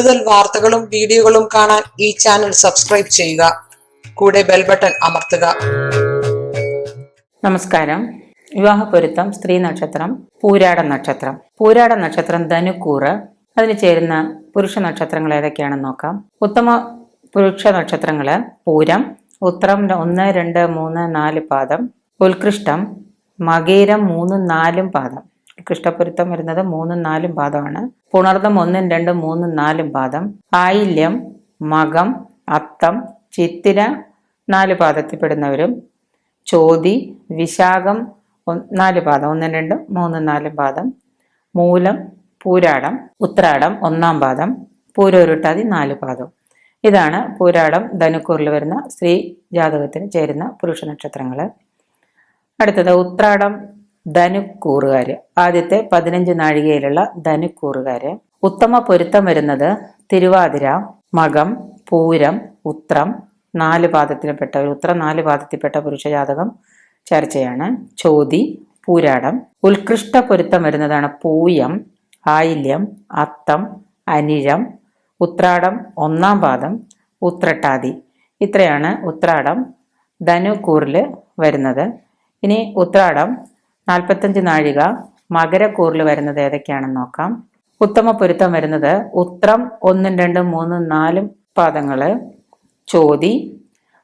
കൂടുതൽ വാർത്തകളും വീഡിയോകളും കാണാൻ ഈ ചാനൽ സബ്സ്ക്രൈബ് ചെയ്യുക. കൂടെ ബെൽ ബട്ടൺ അമർത്തുക. നമസ്കാരം. വിവാഹ പൊരുത്തം സ്ത്രീ നക്ഷത്രം പൂരാട നക്ഷത്രം. പൂരാട നക്ഷത്രം ധനുക്കൂറ്. അതിന് ചേരുന്ന പുരുഷ നക്ഷത്രങ്ങൾ ഏതൊക്കെയാണെന്ന് നോക്കാം. ഉത്തമ പുരുഷ നക്ഷത്രങ്ങൾ പൂരം ഉത്രം ഒന്ന് രണ്ട് മൂന്ന് നാല് പാദം ഉത്കൃഷ്ടം മകേരം മൂന്നും നാലും പാദം. ഉത്കൃഷ്ടപൊരുത്തം വരുന്നത് മൂന്നും നാലും പാദമാണ്. പുണർദം ഒന്നും രണ്ടും മൂന്നും നാലും പാദം. ആയില്യം മകം അത്തം ചിത്തിര നാല് പാദത്തിൽപ്പെടുന്നവരും. ചോതി വിശാഖം നാല് പാദം. ഒന്നും രണ്ടും മൂന്നും നാലും പാദം. മൂലം പൂരാടം. ഉത്രാടം ഒന്നാം പാദം. പൂരോരുട്ടാതി നാല് പാദം. ഇതാണ് പൂരാടം ധനുക്കൂറിൽ വരുന്ന സ്ത്രീ ജാതകത്തിന് ചേരുന്ന പുരുഷ നക്ഷത്രങ്ങൾ അടുത്തത് ഉത്രാടം. ധനുക്കൂറുകാര്. ആദ്യത്തെ പതിനഞ്ച് നാഴികയിലുള്ള ധനുക്കൂറുകാര്. ഉത്തമ പൊരുത്തം വരുന്നത് തിരുവാതിര മകം പൂരം ഉത്രം നാല് പാദത്തിൽപ്പെട്ട ഉത്രം നാല് പാദത്തിൽപ്പെട്ട പുരുഷ ജാതകം ചർച്ചയാണ്. ചോതി പൂരാടം. ഉത്കൃഷ്ട പൊരുത്തം വരുന്നതാണ് പൂയം ആയില്യം അത്തം അനിഴം ഉത്രാടം ഒന്നാം പാദം ഉത്രട്ടാതി. ഇത്രയാണ് ഉത്രാടം ധനുക്കൂറിൽ വരുന്നത്. ഇനി ഉത്രാടം നാൽപ്പത്തഞ്ച് നാഴിക മകരക്കൂറിൽ വരുന്നത് ഏതൊക്കെയാണെന്ന് നോക്കാം. ഉത്തമ പൊരുത്തം വരുന്നത് ഉത്രം ഒന്നും രണ്ടും മൂന്നും നാലും പാദങ്ങൾ ചോതി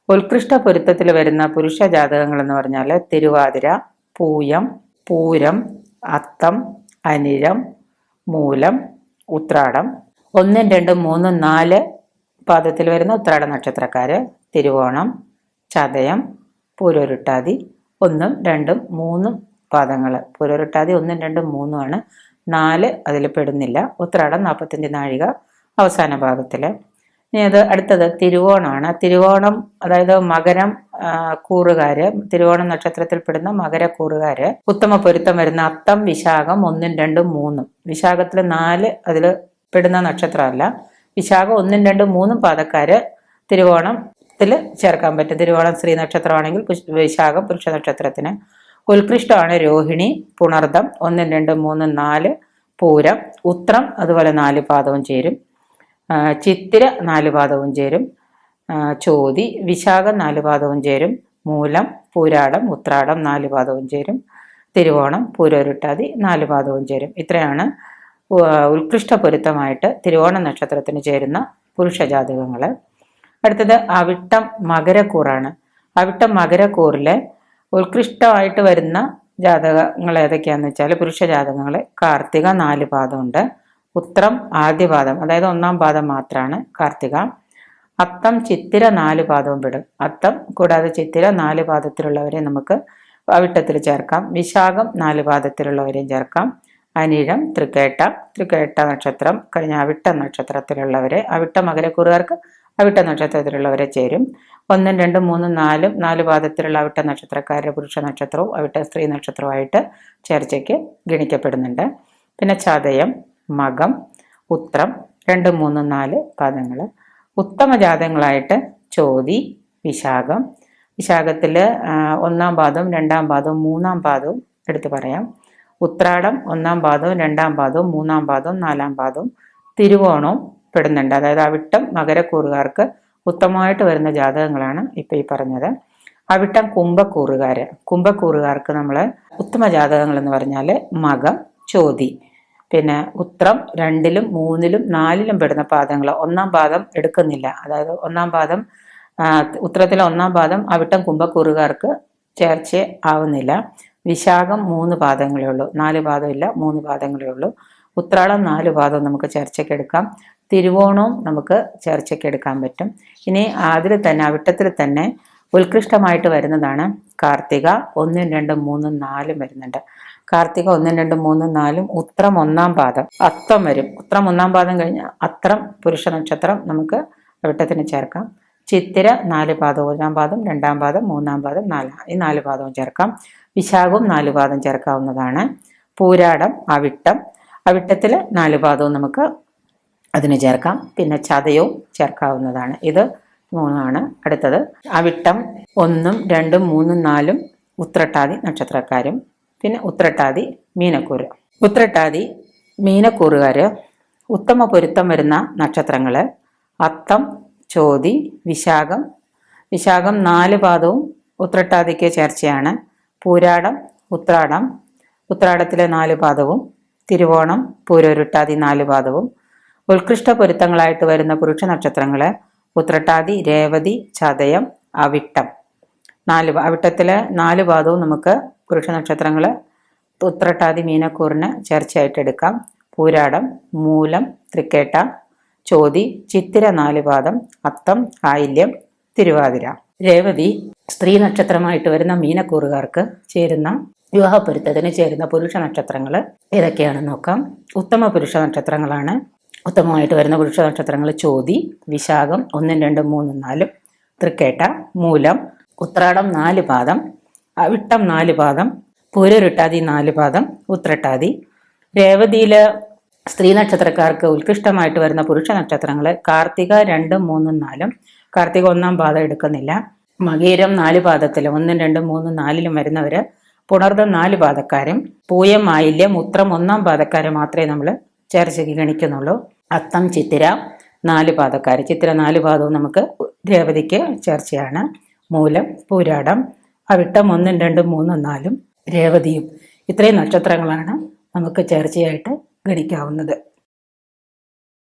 ഉത്കൃഷ്ട പൊരുത്തത്തിൽ വരുന്ന പുരുഷ ജാതകങ്ങൾ എന്ന് പറഞ്ഞാൽ തിരുവാതിര പൂയം പൂരം അത്തം അനിഴം മൂലം ഉത്രാടം. ഒന്നും രണ്ടും മൂന്നും നാല് പാദത്തിൽ വരുന്ന ഉത്രാട നക്ഷത്രക്കാര് തിരുവോണം ചതയം പൂരോരുട്ടാതി ഒന്നും രണ്ടും മൂന്നും പാദങ്ങൾ പൂരോരുട്ടാതി ഒന്നും രണ്ടും മൂന്നുമാണ് നാല് അതിൽ പെടുന്നില്ല. ഉത്രാടം നാൽപ്പത്തഞ്ച് നാഴിക അവസാന ഭാഗത്തിൽ ഇനി അത് അടുത്തത് തിരുവോണമാണ്. തിരുവോണം അതായത് മകരം കൂറുകാര് തിരുവോണം നക്ഷത്രത്തിൽപ്പെടുന്ന മകരക്കൂറുകാര് ഉത്തമ പൊരുത്തം വരുന്ന അത്തം വിശാഖം ഒന്നും രണ്ടും മൂന്നും. വിശാഖത്തിൽ നാല് അതിൽ പെടുന്ന നക്ഷത്രമല്ല. വിശാഖം ഒന്നും രണ്ടും മൂന്നും പാദക്കാര് തിരുവോണത്തിൽ ചേർക്കാൻ പറ്റും. തിരുവോണം സ്ത്രീ നക്ഷത്രമാണെങ്കിൽ വിശാഖം പുരുഷ നക്ഷത്രത്തിന്. ഉത്കൃഷ്ടമാണ് രോഹിണി പുണർദം ഒന്നും രണ്ടും മൂന്നും നാല് പൂരം ഉത്രം അതുപോലെ നാല് പാദവും ചേരും. ചിത്തിര നാല് പാദവും ചേരും. ചോതി വിശാഖം നാല് പാദവും ചേരും. മൂലം പൂരാടം ഉത്രാടം നാല് പാദവും ചേരും. തിരുവോണം പൂരോരുട്ടാതി നാല് പാദവും ചേരും. ഇത്രയാണ് ഉത്കൃഷ്ട പൊരുത്തമായിട്ട് തിരുവോണ നക്ഷത്രത്തിന് ചേരുന്ന പുരുഷ ജാതകങ്ങൾ അടുത്തത് അവിട്ടം മകരക്കൂറാണ്. അവിട്ടം മകരക്കൂറിലെ ഉത്കൃഷ്ടമായിട്ട് വരുന്ന ജാതകങ്ങൾ ഏതൊക്കെയാണെന്ന് വെച്ചാൽ പുരുഷ ജാതകങ്ങൾ കാർത്തിക നാല് പാദമുണ്ട്. ഉത്രം ആദ്യ പാദം അതായത് ഒന്നാം പാദം മാത്രമാണ് കാർത്തിക. അത്തം ചിത്തിര നാല് പാദവും പെടും അത്തം കൂടാതെ ചിത്തിര നാല് പാദത്തിലുള്ളവരെ നമുക്ക് അവിട്ടത്തിൽ ചേർക്കാം. വിശാഖം നാല് പാദത്തിലുള്ളവരെയും ചേർക്കാം. അനിഴം തൃക്കേട്ട തൃക്കേട്ട നക്ഷത്രം കഴിഞ്ഞ അവിട്ട നക്ഷത്രത്തിലുള്ളവരെ അവിട്ട മകരക്കൂറുകാർക്ക് അവിട്ട നക്ഷത്രത്തിലുള്ളവരെ ചേരും. ഒന്നും രണ്ടും മൂന്നും നാലും നാല് പാദത്തിലുള്ള അവിട്ട നക്ഷത്രക്കാരുടെ പുരുഷ നക്ഷത്രവും അവിട്ട സ്ത്രീ നക്ഷത്രവുമായിട്ട് ചേർച്ചയ്ക്ക് ഗണിക്കപ്പെടുന്നുണ്ട്. പിന്നെ ചതയം മകം ഉത്രം രണ്ട് മൂന്ന് നാല് പാദങ്ങൾ ഉത്തമ ജാതങ്ങളായിട്ട് ചോതി വിശാഖം. വിശാഖത്തിൽ ഒന്നാം പാദവും രണ്ടാം പാദവും മൂന്നാം പാദവും എടുത്തു പറയാം. ഉത്രാടം ഒന്നാം പാദവും രണ്ടാം പാദവും മൂന്നാം പാദവും നാലാം പാദവും. തിരുവോണവും പെടുന്നുണ്ട് അതായത് അവിട്ടം മകരക്കൂറുകാർക്ക് ഉത്തമമായിട്ട് വരുന്ന ജാതകങ്ങളാണ് ഇപ്പം ഈ പറഞ്ഞത്. അവിട്ടം കുംഭക്കൂറുകാർ കുംഭക്കൂറുകാർക്ക് നമ്മൾ ഉത്തമ ജാതകങ്ങൾ എന്ന് പറഞ്ഞാൽ മകം ചോതി. പിന്നെ ഉത്രം രണ്ടിലും മൂന്നിലും നാലിലും പെടുന്ന പാദങ്ങൾ ഒന്നാം പാദം എടുക്കുന്നില്ല. അതായത് ഒന്നാം പാദം ഉത്രത്തിലെ ഒന്നാം പാദം അവിട്ടം കുംഭക്കൂറുകാർക്ക് ചേർച്ച ആവുന്നില്ല. വിശാഖം മൂന്ന് പാദങ്ങളേ ഉള്ളൂ. നാല് പാദമില്ല മൂന്ന് പാദങ്ങളേ ഉള്ളൂ. ഉത്രാടം നാല് പാദം നമുക്ക് ചർച്ചയ്ക്ക് എടുക്കാം. തിരുവോണവും നമുക്ക് ചേർച്ചയ്ക്ക് എടുക്കാൻ പറ്റും. ഇനി അതിൽ തന്നെ അവിട്ടത്തിൽ തന്നെ ഉത്കൃഷ്ടമായിട്ട് വരുന്നതാണ് കാർത്തിക. ഒന്നും രണ്ടും മൂന്നും നാലും വരുന്നുണ്ട്. കാർത്തിക ഒന്നും രണ്ടും മൂന്നും നാലും ഉത്രം ഒന്നാം പാദം. അത്തം വരും. ഉത്രം ഒന്നാം പാദം കഴിഞ്ഞ് അത്രം പുരുഷ നക്ഷത്രം നമുക്ക് വിട്ടത്തിന് ചേർക്കാം. ചിത്തിര നാല് പാദം ഒന്നാം പാദം രണ്ടാം പാദം മൂന്നാം പാദം നാലാം ഈ നാല് പാദവും ചേർക്കാം. വിശാഖവും നാല് പാദം ചേർക്കാവുന്നതാണ്. പൂരാടം അവിട്ടം. അവിട്ടത്തിൽ നാല് പാദവും നമുക്ക് അതിന് ചേർക്കാം. പിന്നെ ചതയവും ചേർക്കാവുന്നതാണ്. ഇത് മൂന്നാണ്. അടുത്തത് അവിട്ടം ഒന്നും രണ്ടും മൂന്നും നാലും ഉത്രട്ടാതി നക്ഷത്രക്കാരും. പിന്നെ ഉത്രട്ടാതി മീനക്കൂറ് ഉത്രട്ടാതി മീനക്കൂറുകാർ ഉത്തമ പൊരുത്തം വരുന്ന നക്ഷത്രങ്ങൾ അത്തം ചോതി വിശാഖം. വിശാഖം നാല് പാദവും ഉത്രട്ടാതിക്ക് ചേർച്ചയാണ്. പൂരാടം ഉത്രാടം. ഉത്രാടത്തിലെ നാല് പാദവും. തിരുവോണം പൂരൊരുട്ടാതി നാല് പാദവും. ഉത്കൃഷ്ട പൊരുത്തങ്ങളായിട്ട് വരുന്ന പുരുഷ നക്ഷത്രങ്ങൾ ഉത്രട്ടാതി രേവതി ചതയം അവിട്ടം. നാല് അവിട്ടത്തിലെ നാല് പാദവും നമുക്ക് പുരുഷ നക്ഷത്രങ്ങൾ ഉത്രട്ടാതി മീനക്കൂറിന് ചേർച്ചയായിട്ട് എടുക്കാം. പൂരാടം മൂലം തൃക്കേട്ട ചോതി ചിത്തിര നാല് പാദം അത്തം ആയില്യം തിരുവാതിര. രേവതി സ്ത്രീ നക്ഷത്രമായിട്ട് വരുന്ന മീനക്കൂറുകാർക്ക് ചേരുന്ന വിവാഹപ്പൊരുത്തത്തിന് ചേരുന്ന പുരുഷ നക്ഷത്രങ്ങൾ ഏതൊക്കെയാണെന്ന് നോക്കാം. ഉത്തമ പുരുഷ നക്ഷത്രങ്ങളാണ് ഉത്തമമായിട്ട് വരുന്ന പുരുഷ നക്ഷത്രങ്ങൾ ചോതി വിശാഖം ഒന്നും രണ്ടും മൂന്നും നാലും തൃക്കേട്ട മൂലം ഉത്രാടം നാല് പാദം അവിട്ടം നാല് പാദം പൂരരുട്ടാതി നാല് പാദം ഉത്രട്ടാതി. രേവതിയിൽ സ്ത്രീ നക്ഷത്രക്കാർക്ക് ഉത്കൃഷ്ടമായിട്ട് വരുന്ന പുരുഷ നക്ഷത്രങ്ങൾ കാർത്തിക രണ്ടും മൂന്നും നാലും. കാർത്തിക ഒന്നാം പാദം എടുക്കുന്നില്ല. മകീരം നാല് പാദത്തിൽ ഒന്നും രണ്ടും മൂന്നും നാലിലും വരുന്നവർ പുണർദം നാല് പാദക്കാരും പൂയം ആയില്യം ഉത്രം ഒന്നാം പാദക്കാരെ മാത്രമേ നമ്മൾ ചേർച്ചയ്ക്ക് ഗണിക്കുന്നുള്ളൂ. അത്തം ചിത്തിര നാല് പാദക്കാർ ചിത്തിര നാല് പാദവും നമുക്ക് രേവതിക്ക് ചേർച്ചയാണ്. മൂലം പൂരാടം അവിട്ടം ഒന്നും രണ്ടും മൂന്നും നാലും രേവതിയും. ഇത്രയും നക്ഷത്രങ്ങളാണ് നമുക്ക് ചേർച്ചയായിട്ട് ഗണിക്കാവുന്നത്.